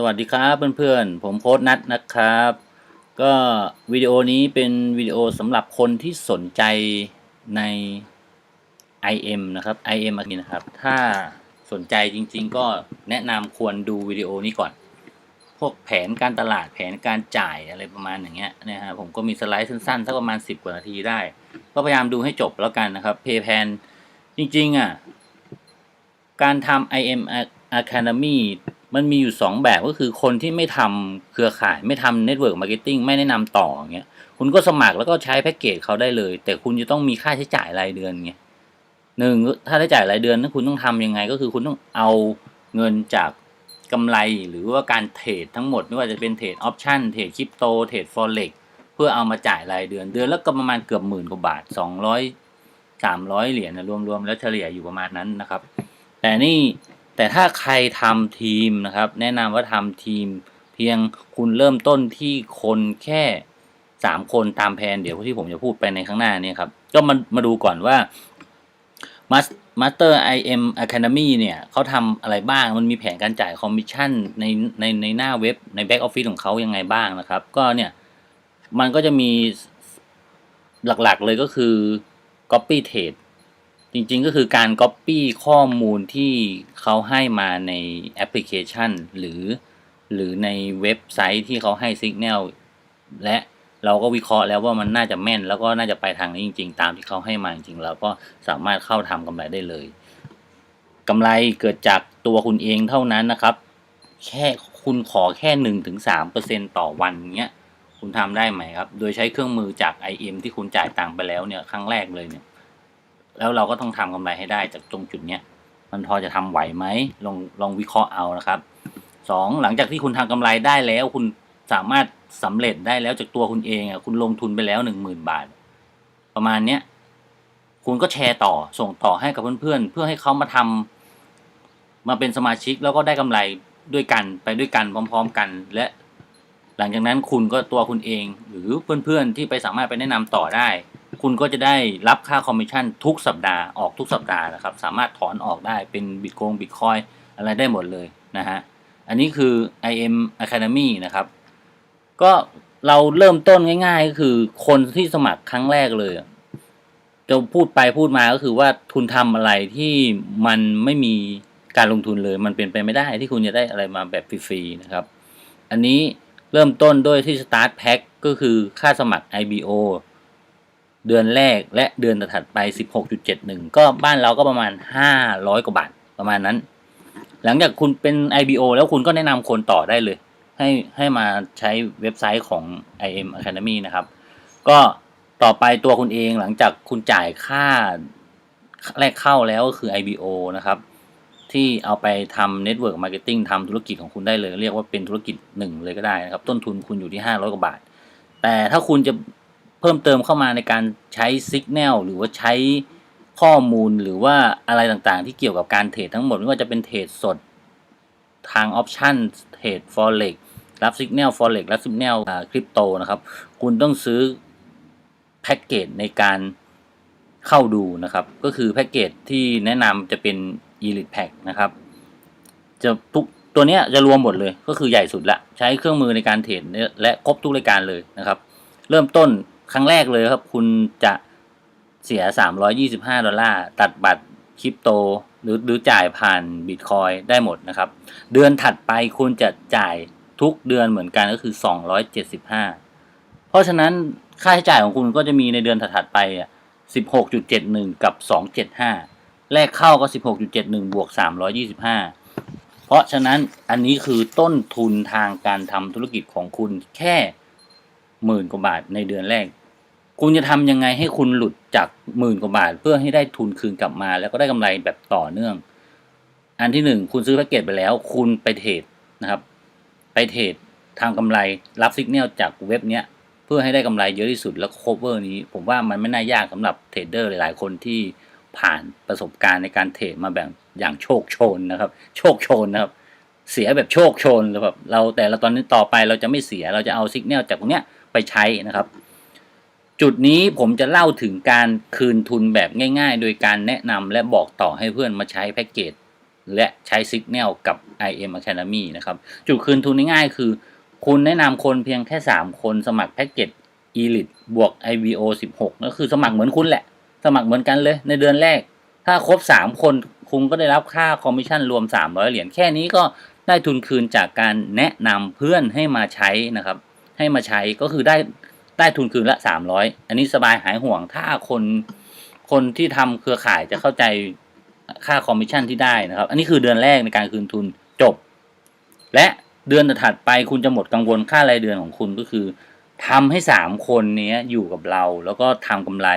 สวัสดีครับเพื่อนๆ ผมโค้ดนัทนะครับ ก็วิดีโอนี้เป็นวิดีโอสำหรับคนที่สนใจใน IM นะครับ IM อันนี้นะครับ ถ้าสนใจจริงๆ ก็แนะนำควรดูวิดีโอนี้ก่อน พวกแผนการตลาดแผนการจ่ายอะไรประมาณอย่างเงี้ยนะฮะผมก็มีสไลด์สั้นๆสักประมาณ 10 กว่านาทีได้ ก็พยายามดูให้จบแล้วกันนะครับ เพย์แพนจริงๆอะการทำ IM Academy มันมีอยู่ 2 แบบก็คือคนที่ไม่ทำเครือข่ายไม่ทำ Network Marketing ไม่แนะนำต่ออย่างเงี้ยคุณก็สมัครแล้วก็ใช้แพ็กเกจเขาได้เลย แต่คุณจะต้องมีค่าใช้จ่ายรายเดือนไงหนึ่งถ้าใช้จ่ายรายเดือนนั้นคุณต้องทำยังไง ก็คือคุณต้องเอาเงินจากกำไรหรือว่าการเทรดทั้งหมด ไม่ว่าจะเป็นเทรดออปชันเทรดคริปโตเทรดฟอเร็กเพื่อเอามาจ่ายรายเดือนเดือนแล้วก็ประมาณเกือบหมื่นกว่าบาท 200 300 เหรียญนะรวมๆแล้วเฉลี่ยอยู่ประมาณนั้นนะครับ แต่นี่ แต่ถ้าใครทำทีมนะครับ แนะนำว่าทำทีม เพียงคุณเริ่มต้นที่คนแค่สามคนตามแผนเดี๋ยวที่ผมจะพูดไปในข้างหน้านี้ครับ ก็มามาดูก่อนว่า Master IM Academy เนี่ยเขาทำอะไรบ้างมันมีแผนการจ่ายคอมมิชชั่นในในในหน้าเว็บในแบ็กออฟฟิศของเขายังไงบ้างนะครับ ก็เนี่ยมันก็จะมีหลักๆเลยก็คือ Copy Trade จริงๆก็คือการ Copy ข้อมูลที่เขาให้มาในแอปพลิเคชัน หรือ หรือในเว็บไซต์ที่เขาให้ Signal และเราก็วิเคราะห์แล้วว่ามันน่าจะแม่น แล้วก็น่าจะไปทางนี้จริง ๆ ตามที่เขาให้มาจริงๆเราก็สามารถเข้าทำกำไรได้เลยกำไรเกิดจากตัวคุณเองเท่านั้นนะครับ แค่คุณขอแค่หนึ่งถึงสามเปอร์เซ็นต่อวันเนี้ยคุณทำได้ไหมครับ โดยใช้เครื่องมือจาก IM ที่คุณจ่ายตังค์ไปแล้วเนี่ยครั้งแรกเลยเนี่ย แล้วเราก็ต้องทำกำไรให้ได้จากตรงจุดเนี้ยมันพอจะทำไหวไหมลองลองวิเคราะห์เอานะครับสองหลังจากที่คุณทำกำไรได้แล้ว คุณสามารถสำเร็จได้แล้วจากตัวคุณเองอะคุณลงทุนไปแล้วหนึ่งหมื่นบาท ประมาณเนี้ยคุณก็แชร์ต่อส่งต่อให้กับเพื่อนๆ เพื่อให้เขามาทำมาเป็นสมาชิกแล้วก็ได้กำไรด้วยกันไปด้วยกันพร้อม ๆ กัน และ หลังจากนั้นคุณก็ตัวคุณเอง หรือเพื่อนๆที่ไปสามารถไปแนะนำต่อได้ คุณก็จะได้รับค่าคอมมิชชั่นทุกสัปดาห์ออกทุกสัปดาห์นะครับ สามารถถอนออกได้เป็นบิตโคงบิตคอยอะไรได้หมดเลยนะฮะ อันนี้คือ IM Academy นะครับ ก็เราเริ่มต้นง่ายๆ ก็คือคนที่สมัครครั้งแรกเลยจะพูดไปพูดมาก็คือว่าทุนทำอะไรที่มันไม่มีการลงทุนเลย มันเป็นไปไม่ได้ที่คุณจะได้อะไรมาแบบฟรีๆนะครับ อันนี้เริ่มต้นด้วยที่ Start Pack ก็คือค่าสมัคร IBO เดือนแรกและเดือนถัดไป 16.71 ก็บ้านเราก็ประมาณ 500 กว่าบาทประมาณนั้น หลังจากคุณเป็น IBO แล้วคุณก็แนะนำคนต่อได้เลย ให้ให้มาใช้เว็บไซต์ของ IM Academy นะครับ ก็ต่อไปตัวคุณเองหลังจากคุณจ่ายค่าแรกเข้าแล้วก็คือ IBO นะครับ ที่เอาไปทำ Network Marketing ทำธุรกิจของคุณได้เลย เรียกว่าเป็นธุรกิจหนึ่งเลยก็ได้นะครับ ต้นทุนคุณอยู่ที่ 500 กว่าบาท แต่ถ้าคุณจะ เพิ่มเติมเข้ามาในการใช้ Signal หรือว่าใช้ข้อมูลหรือว่าอะไรต่างๆ ที่เกี่ยวกับการเทรดทั้งหมดไม่ว่าจะเป็นเทรดสดทางออปชันเทรด forex รับ Signal forex รับ Signal คริปโตนะครับ คุณต้องซื้อแพ็กเกจในการเข้าดูนะครับ ก็คือแพ็กเกจที่แนะนำจะเป็น Elite Pack นะครับจะทุกตัวเนี้ยจะรวมหมดเลยก็คือใหญ่สุดละ ใช้เครื่องมือในการเทรดและครบทุกรายการเลยนะครับ เริ่มต้น ครั้งแรกเลยครับ คุณจะเสีย 325 ดอลลาร์ ตัดบัตรคริปโต หรือหรือจ่ายผ่านบิตคอยได้หมดนะครับ เดือนถัดไปคุณจะจ่ายทุกเดือนเหมือนกันก็คือ 275 เพราะฉะนั้นค่าใช้จ่ายของคุณก็จะมีในเดือนถัดๆไปอะ16.71 กับ 275แรกเข้าก็ 16.71 บวก 325 เพราะฉะนั้นอันนี้คือต้นทุนทางการทำธุรกิจของคุณแค่หมื่นกว่าบาทในเดือนแรก คุณจะทำยังไงให้คุณหลุดจากหมื่นกว่าบาท เพื่อให้ได้ทุนคืนกลับมา แล้วก็ได้กำไรแบบต่อเนื่อง อันที่หนึ่งคุณซื้อแพ็กเกจไปแล้ว คุณไปเทรดนะครับ ไปเทรดทางกำไรรับสิกเนลจากเว็บเนี้ยเพื่อให้ได้กำไรเยอะที่สุดแล้วโคเวอร์นี้ ผมว่ามันไม่น่ายากสำหรับเทรดเดอร์หลาย ๆ คนที่ผ่านประสบการณ์ในการเทรดมาแบบอย่างโชคโชนนะครับ โชคโชนนะครับ เสียแบบโชคโชนแบบเราแต่เราตอนนี้ต่อไปเราจะไม่เสียเราจะเอาสิกเนลจากตรงเนี้ยไปใช้นะครับ จุดนี้ผมจะเล่าถึงการคืนทุนแบบง่าย ๆ โดยการแนะนำและบอกต่อให้เพื่อนมาใช้แพ็กเกจและใช้ Signal กับ IM Academy นะครับ จุดคืนทุนง่ายๆคือ คุณแนะนำคนเพียงแค่ 3 คนสมัครแพ็กเกจ Elite บวก IVO 16ก็คือสมัครเหมือนคุณแหละ สมัครเหมือนกันเลยในเดือนแรก ถ้าครบ 3 คนคุณก็ได้รับค่าคอมมิชชั่นรวม 300 เหรียญแค่นี้ก็ได้ทุนคืนจากการแนะนำเพื่อนให้มาใช้นะครับ ให้มาใช้ก็คือได้ ได้ทุนคืนละ300อันนี้สบายหายห่วง ถ้าคนคนที่ทำเครือข่ายจะเข้าใจค่าคอมมิชชั่นที่ได้นะครับ อันนี้คือเดือนแรกในการคืนทุนจบ และเดือนถัดไปคุณจะหมดกังวลค่ารายเดือนของคุณก็คือทำให้สามคนเนี้ยอยู่กับเรา แล้วก็ทำกำไร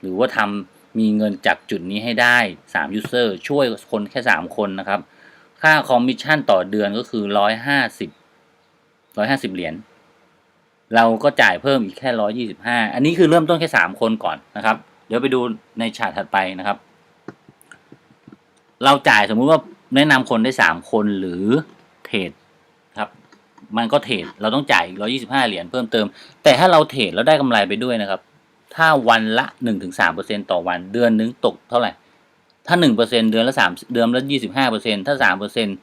หรือว่าทำมีเงินจากจุดนี้ให้ได้สามยูเซอร์ช่วยคนแค่สามคนนะครับ ค่าคอมมิชชั่นต่อเดือนก็คือร้อยห้าสิบร้อยห้าสิบเหรียญ เราก็จ่ายเพิ่มอีกแค่ร้อยี่สิบห้าอันนี้คือเริ่มต้นแค่สามคนก่อนนะครับ เดี๋ยวไปดูในฉากถัดไปนะครับ เราจ่ายสมมุติว่าแนะนำคนได้สามคนหรือเทรดครับ มันก็เทรดเราต้องจ่ายอีกร้อยี่สิบห้าเหรียญเพิ่มเติม แต่ถ้าเราเทรดแล้วได้กำไรไปด้วยนะครับ ถ้าวันละหนึ่งถึงสามเปอร์เซ็นต่อวันเดือนนึงตกเท่าไหร่ ถ้าหนึ่งเปอร์เซ็นเดือนละสามเดือนละยี่สิบห้าเปอร์เซ็นถ้าสามเปอร์เซ็นต์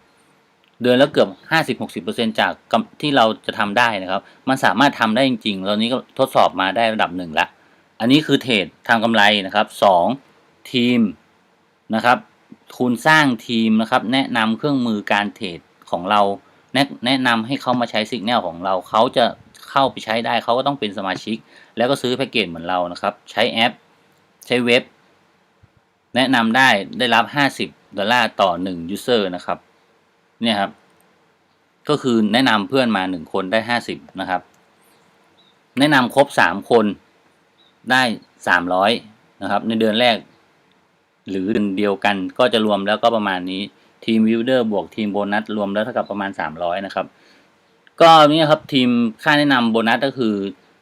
เดือนละเกือบห้าสิบหกสิบเปอร์เซ็นจากที่เราจะทำได้นะครับ มันสามารถทำได้จริงๆตอนนี้ก็ทดสอบมาได้ระดับหนึ่งละอันนี้คือเทรดทำกำไรนะครับสองทีมนะครับคุณสร้างทีมนะครับ แนะนำเครื่องมือการเทรดของเรา แนะแนะนำให้เขามาใช้สิกแนลของเรา เขาจะเข้าไปใช้ได้เขาก็ต้องเป็นสมาชิก แล้วก็ซื้อแพ็กเกจเหมือนเรานะครับ ใช้แอป ใช้เว็บ แนะนำได้ได้รับ 50 ดอลลาร์ต่อ 1 user นะครับ เนี่ยครับ ก็คือแนะนำเพื่อนมา1คนได้50นะครับ แนะนำครบ3คนได้300นะครับ ในเดือนแรก หรือเดือนเดียวกันก็จะรวมแล้วก็ประมาณนี้ทีมวิวเดอร์บวกทีมโบนัสรวมแล้วเท่ากับประมาณ300นะครับ ก็นี่ครับทีมค่าแนะนำโบนัสก็คือ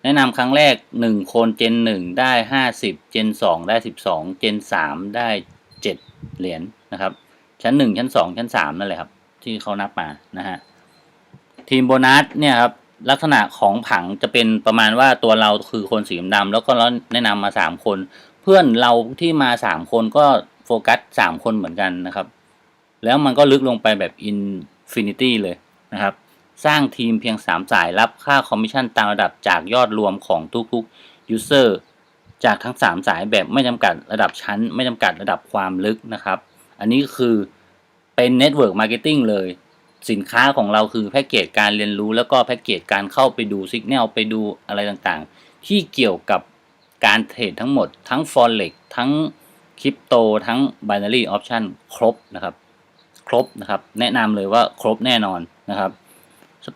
แนะนำครั้งแรก 1 คนเจน 1 ได้ 50 เจน 2 ได้ 12 เจน 3 ได้ 7 เหรียญนนะครับ ชั้น 1 ชั้น 2 ชั้น 3 นั่นแหละครับ ที่เขานับมานะฮะทีมโบนัสเนี่ยครับลักษณะของผังจะเป็นประมาณว่าตัวเราคือคนสีดำแล้วก็เราแนะนำมา3คน เพื่อนเราที่มา3คนก็โฟกัส3คนเหมือนกันนะครับ แล้วมันก็ลึกลงไปแบบอินฟินิตี้เลยนะครับ สร้างทีมเพียง 3 สายรับค่าคอมมิชชั่นตามระดับจากยอดรวมของทุกๆ User จากทั้ง 3 สายแบบไม่จำกัดระดับชั้น ไม่จำกัดระดับความลึกนะครับ อันนี้คือ เป็นเน็ตเวิร์กมาร์เก็ตติ้งเลย สินค้าของเราคือแพ็กเกจการเรียนรู้ แล้วก็แพ็กเกจการเข้าไปดูสิกแนลไปดูอะไรต่างๆ ที่เกี่ยวกับการเทรดทั้งหมด ทั้งฟอนเล็กทั้งคริปโตทั้ง Binary Option ครบนะครับ ครบนะครับ แนะนำเลยว่าครบแน่นอนนะครับ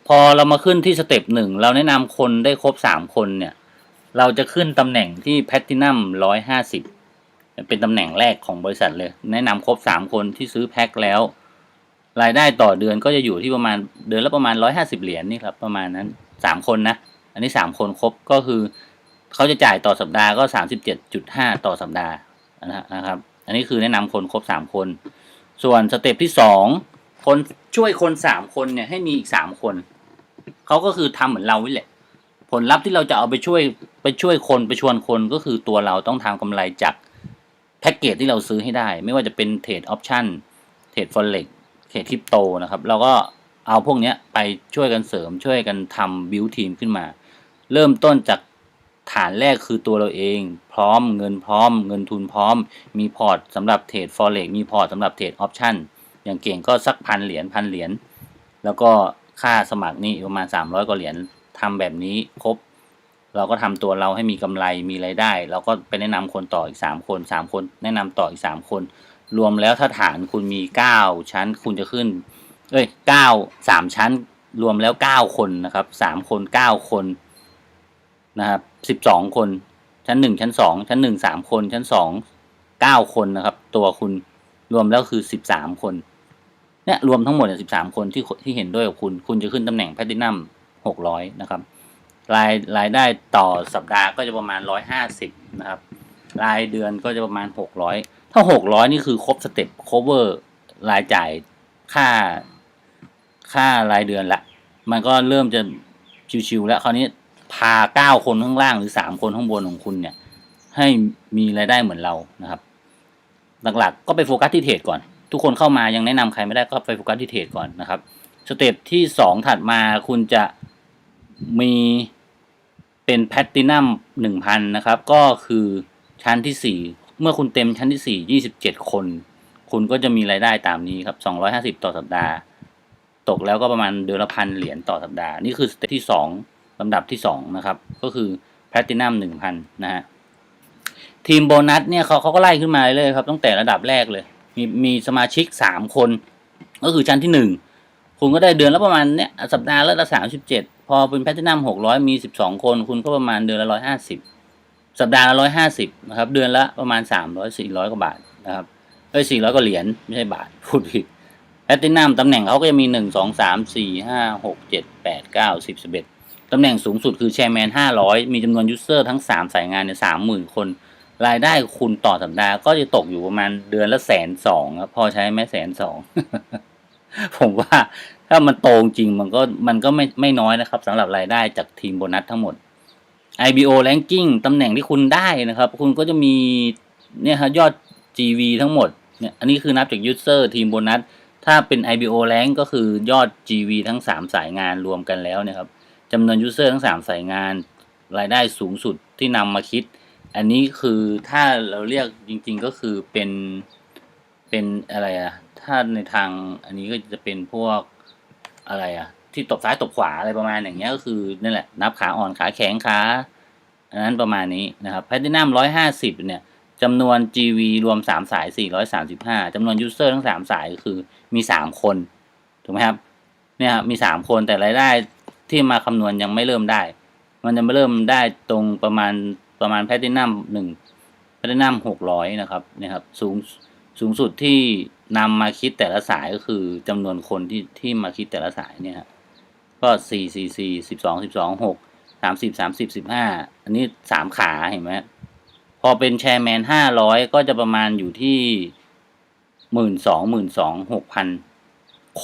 พอเรามาขึ้นที่สเต็ปหนึ่งเราแนะนำคนได้ครบ 3 คนเนี่ย เราจะขึ้นตำแหน่งที่แพทตินัำร้อยห้าสิบ เป็นตำแหน่งแรกของบริษัทเลย แนะนำครบสามคนที่ซื้อแพ็คแล้ว รายได้ต่อเดือนก็จะอยู่ที่ประมาณเดือนละประมาณร้อยห้าสิบเหรียญนี่ครับประมาณนั้นสามคนนะ อันนี้สามคนครบก็คือเขาจะจ่ายต่อสัปดาห์ก็สามสิบเจ็ดจุดห้าต่อสัปดาห์นะครับ อันนี้คือแนะนำคนครบสามคน ส่วนสเต็ปที่สองคนช่วยคนสามคนเนี่ยให้มีอีกสามคนเขาก็คือทำเหมือนเราวิแหละผลลัพธ์ที่เราจะเอาไปช่วยไปช่วยคนไปชวนคนก็คือตัวเราต้องทำกำไรจาก แพ็กเกจที่เราซื้อให้ได้ ไม่ว่าจะเป็นเทรดออปชั่นเทรดฟอเร็กเทรดคริปโตนะครับเราก็เอาพวกนี้ไปช่วยกันเสริมช่วยกันทำบิวทีมขึ้นมา เริ่มต้นจากฐานแรกคือตัวเราเอง พร้อมเงินพร้อม เงินทุนพร้อม มีพอร์ตสำหรับเทรดฟอเร็กมีพอร์ตสำหรับเทรดออปชั่นอย่างเก่งก็สักพันเหรียญพันเหรียญแล้วก็ค่าสมัครนี่ประมาณ 300กว่าเหรียญทำแบบนี้ครบ เราก็ทำตัวเราให้มีกำไรมีไรายได้ เราก็ไปแนะนำคนต่ออีก 3 คน 3 คนแนะนำต่ออีก 3 คน รวมแล้วถ้าฐานคุณมี 9 ชั้น คุณจะขึ้น เอ้ย9 3ชั้น รวมแล้ว 9 คนนะครับ 3 คน 9 คนนะครับ 12 คน ชั้น 1 ชั้น 2 ชั้น 1 3 คน ชั้น 2 9 คนนะครับ ตัวคุณรวมแล้วคือ 13 คนเนี่ยรวมทั้งหมดเนี่ย13 คนที่ที่เห็นด้วยกับคุณ คุณจะขึ้นตำแหน่งแพลตินัม600 นะครับ รายรายได้ต่อสัปดาห์ก็จะประมาณ 150 นะครับ รายเดือนก็จะประมาณ 600 ถ้า 600 นี่คือครบสเต็ป cover รายจ่ายค่า ค่ารายเดือนละ มันก็เริ่มจะชิวๆแล้วคราวนี้พา 9 คนข้างล่างหรือ 3 คนข้างบนของคุณเนี่ย ให้มีรายได้เหมือนเรานะครับ หลักๆ ก็ไปโฟกัสที่เทรดก่อน ทุกคนเข้ามายังแนะนำใครไม่ได้ก็ไปโฟกัสที่เทรดก่อนนะครับ สเต็ปที่สองถัดมาคุณจะมี เป็นแพตตินัมหนึ่งพันนะครับ ก็คือชั้นที่สี่เมื่อคุณเต็มชั้นที่สี่ยี่สิบเจ็ดคน คุณก็จะมีรายได้ตามนี้ครับสองร้อยห้าสิบต่อสัปดาห์ ตกแล้วก็ประมาณเดือนละพันเหรียญต่อสัปดาห์ นี่คือสเต็ปที่สองลำดับที่สองนะครับ ก็คือแพลตินัมหนึ่งพันนะฮะ ทีมโบนัสเนี่ยเขาเขาก็ไล่ขึ้นมาเลยครับ ตั้งแต่ระดับแรกเลย มีมีสมาชิกสามคน ก็คือชั้นที่หนึ่ง คุณก็ได้เดือนละประมาณเนี้ยสัปดาห์ละสามสิบเจ็ดพอเป็นแพลตินัมหกร้อยมีสิบสองคน คุณก็ประมาณเดือนละร้อยห้าสิบสัปดาห์ละร้อยห้าสิบนะครับ เดือนละประมาณสามร้อยสี่ร้อยกว่าบาทนะครับเอ้ยสี่ร้อยกว่าเหรียญไม่ใช่บาทพูดผิดแพลตินัมตำแหน่งเขาก็จะมีหนึ่งสองสามสี่ห้าหกเจ็ดแปดเก้าสิบสิบเอ็ดตำแหน่งสูงสุดคือแชร์แมนห้าร้อยมีจำนวนยูเซอร์ทั้งสามสายงานเนี่ยสามหมื่นคน รายได้คุณต่อสัปดาห์ก็จะตกอยู่ประมาณเดือนละแสนสองครับพอใช้ไหมแสนสอง ผมว่าถ้ามันโตจริงมันก็มันก็ไม่ไม่น้อยนะครับสำหรับรายได้จากทีมโบนัสทั้งหมด IBO ranking ตำแหน่งที่คุณได้นะครับ คุณก็จะมีเนี่ยครับยอด GV ทั้งหมดเนี่ยอันนี้คือนับจาก user ทีมโบนัสถ้าเป็น IBO rank ก็คือยอด GV ทั้ง 3 สายงานรวมกันแล้วเนะครับจำนวน user ทั้ง 3 สายงาน รายได้สูงสุดที่นำมาคิด อันนี้คือถ้าเราเรียกจริง ๆก็คือเป็นเป็นอะไรอะ ถ้าในทางอันนี้ก็จะเป็นพวกอะไรอะที่ตบซ้ายตบขวาอะไรประมาณอย่างเงี้ยก็คือนั่นแหละนับขาอ่อนขาแข็งขาอันนั้นประมาณนี้นะครับแพทตินัมร้อยห้าสิบเนี่ยจำนวน GV รวมสามสายสี่ร้อยสามสิบห้าจำนวนยูเซอร์ทั้งสามสายก็คือมีสามคน ถูกไหมครับ เนี่ยครับมีสามคนแต่รายได้ที่มาคำนวณยังไม่เริ่มได้ มันจะมาเริ่มได้ตรงประมาณประมาณแพทตินัมหนึ่งแพทตินัมหกร้อยนะครับเนี่ยครับสูงสูงสุดที่ นำมาคิดแต่ละสายก็คือจำนวนคนที่ที่มาคิดแต่ละสายเนี่ยก็สี่สี่สี่สิบสองสิบสองหกสามสิบสามสิบสิบห้าอันนี้สามขาเห็นไหมพอเป็นแชร์แมนห้าร้อยก็จะประมาณอยู่ที่หมื่นสองหมื่นสองหกพัน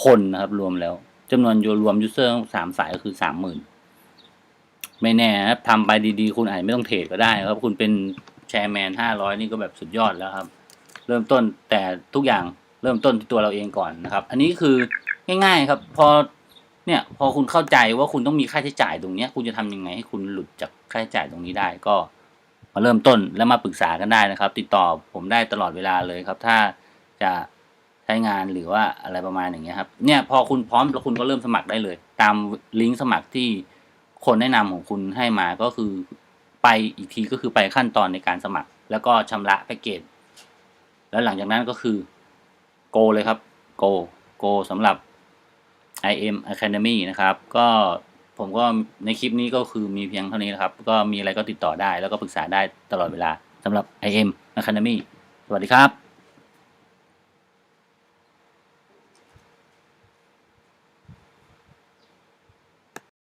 คนนะครับ รวมแล้วจำนวนรวมยูเซอร์สามสายก็คือสามหมื่นไม่แน่ครับทำไปดีๆ คุณอาจไม่ต้องเทรดก็ได้ครับ คุณเป็นแชร์แมนห้าร้อยนี่ก็แบบสุดยอดแล้วครับ เริ่มต้นแต่ทุกอย่าง เริ่มต้นที่ตัวเราเองก่อนนะครับ อันนี้คือง่าย ๆครับ พอเนี่ยพอคุณเข้าใจว่าคุณต้องมีค่าใช้จ่ายตรงนี้คุณจะทำยังไงให้คุณหลุดจากค่าใช้จ่ายตรงนี้ได้ก็มาเริ่มต้นแล้วมาปรึกษากันได้นะครับ ติดต่อผมได้ตลอดเวลาเลยครับ ถ้าจะใช้งานหรือว่าอะไรประมาณอย่างเงี้ยครับเนี่ยพอคุณพร้อมแล้วคุณก็เริ่มสมัครได้เลย ตามลิงก์สมัครที่คนแนะนำของคุณให้มาก็คือไปอีกทีก็คือไปขั้นตอนในการสมัคร แล้วก็ชำระแพ็กเกจแล้วหลังจากนั้นก็คือ go เลยครับ go go สำหรับ IM Academy นะครับ ก็ผมก็ในคลิปนี้ก็คือมีเพียงเท่านี้นะครับ ก็มีอะไรก็ติดต่อได้แล้วก็ปรึกษาได้ตลอดเวลาสำหรับ IM Academy สวัสดีครับ